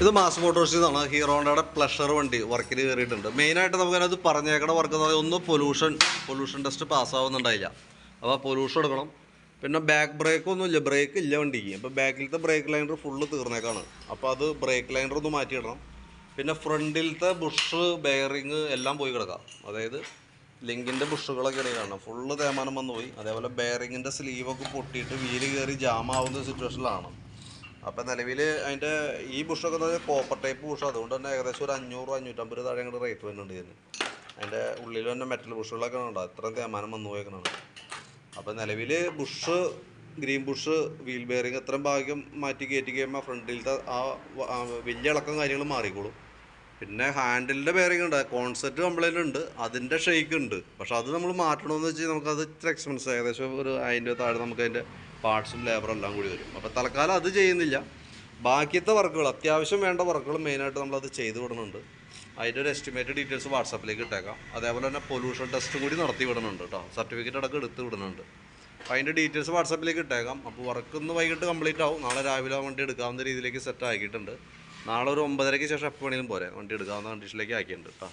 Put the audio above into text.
ഇത് മാസ് മോട്ടോഴ്സിൽ നിന്നാണ് ഹീറോണ്ടയുടെ പ്ലഷർ വണ്ടി വർക്കിൽ കയറിയിട്ടുണ്ട്. മെയിനായിട്ട് നമുക്കതിനകത്ത് പറഞ്ഞേക്കണ വർക്ക് എന്ന് പറഞ്ഞാൽ ഒന്ന് പൊല്യൂഷൻ പൊല്യൂഷൻ ടെസ്റ്റ് പാസ്സാവുന്നുണ്ടായില്ല അപ്പോൾ പൊല്യൂഷൻ എടുക്കണം. പിന്നെ ബാക്ക് ബ്രേക്ക് ഒന്നും ഇല്ല ബ്രേക്ക് ഇല്ല വണ്ടിക്ക്. അപ്പോൾ ബാക്കിലത്തെ ബ്രേക്ക് ലൈനർ ഫുള്ള് തീർന്നേക്കാണ്. അപ്പോൾ അത് ബ്രേക്ക് ലൈനർ ഒന്ന് മാറ്റിയിടണം. പിന്നെ ഫ്രണ്ടിലത്തെ ബുഷ് ബെയറിങ് എല്ലാം പോയി കിടക്കാം. അതായത് ലിങ്കിന്റെ ബുഷുകളൊക്കെ ഇടയിൽ കാണണം ഫുള്ള് തേമാനം വന്നു പോയി അതേപോലെ ബെയറിങ്ങിന്റെ സ്ലീവൊക്കെ പൊട്ടിയിട്ട് വീൽ കയറി ജാമാവുന്ന സിറ്റുവേഷനിലാണ് അപ്പം നിലവിൽ അതിന്റെ ഈ ബുഷൊക്കെ എന്ന് പറഞ്ഞാൽ കോപ്പർ ടൈപ്പ് ബുഷ്. അതുകൊണ്ട് തന്നെ ഏകദേശം ഒരു അഞ്ഞൂറ് അഞ്ഞൂറ്റമ്പത് താഴെ അങ്ങോട്ട് റേറ്റ് വരുന്നുണ്ട് ഇതിന്. അതിന്റെ ഉള്ളിൽ തന്നെ മെറ്റൽ ബുഷുകളൊക്കെ ഉണ്ടാവും അത്രയും തേമാനം വന്നു പോയേക്കണാണ് അപ്പം നിലവിൽ bush green bush wheel bearing അത്രയും ഭാഗ്യം മാറ്റി കയറ്റി കഴിയുമ്പോൾ ഫ്രണ്ടിലത്തെ ആ വലിയ ഇളക്കം കാര്യങ്ങൾ മാറിക്കോളും. പിന്നെ ഹാൻഡിലിന്റെ ബെയറിങ് ഉണ്ട്. കോൺസെപ്റ്റ് കംപ്ലൈന്റ് ഉണ്ട്. അതിന്റെ ഷെയ്ക്ക് ഉണ്ട്. പക്ഷെ അത് നമ്മൾ മാറ്റണമെന്ന് വെച്ചാൽ നമുക്കത് ഇത്ര എക്സ്പെൻസ് ഏകദേശം ഒരു അതിന്റെ താഴെ നമുക്ക് അതിന്റെ പാർട്സും ലേബറും എല്ലാം കൂടി വരും. അപ്പോൾ തൽക്കാലം അത് ചെയ്യുന്നില്ല. ബാക്കിയത്തെ വർക്കുകൾ അത്യാവശ്യം വേണ്ട വർക്കുകൾ മെയിനായിട്ട് നമ്മളത് ചെയ്തു വിടുന്നുണ്ട്. അതിന്റെ ഒരു എസ്റ്റിമേറ്റ് ഡീറ്റെയിൽസ് വാട്സാപ്പിലേക്ക് ഇട്ടേക്കാം. അതേപോലെ തന്നെ പൊല്യൂഷൻ ടെസ്റ്റും കൂടി നടത്തി വിടുന്നുണ്ട് കേട്ടോ സർട്ടിഫിക്കറ്റ് അടക്കം എടുത്ത് വിടുന്നുണ്ട്. അപ്പോൾ അതിന്റെ ഡീറ്റെയിൽസ് വാട്സാപ്പിലേക്ക് ഇട്ടേക്കാം. അപ്പോൾ വർക്ക് ഇന്ന് വൈകിട്ട് കംപ്ലീറ്റ് ആവും. നാളെ രാവിലെ വണ്ടി എടുക്കാവുന്ന രീതിയിലേക്ക് സെറ്റ് ആക്കിയിട്ടുണ്ട്. നാളെ ഒരു ഒമ്പതരയ്ക്ക് ശേഷം എപ്പോൾ വേണമെങ്കിലും പോരെ. വണ്ടി എടുക്കാവുന്ന കണ്ടീഷനിലേക്ക് ആക്കിയിട്ടുണ്ട് കേട്ടോ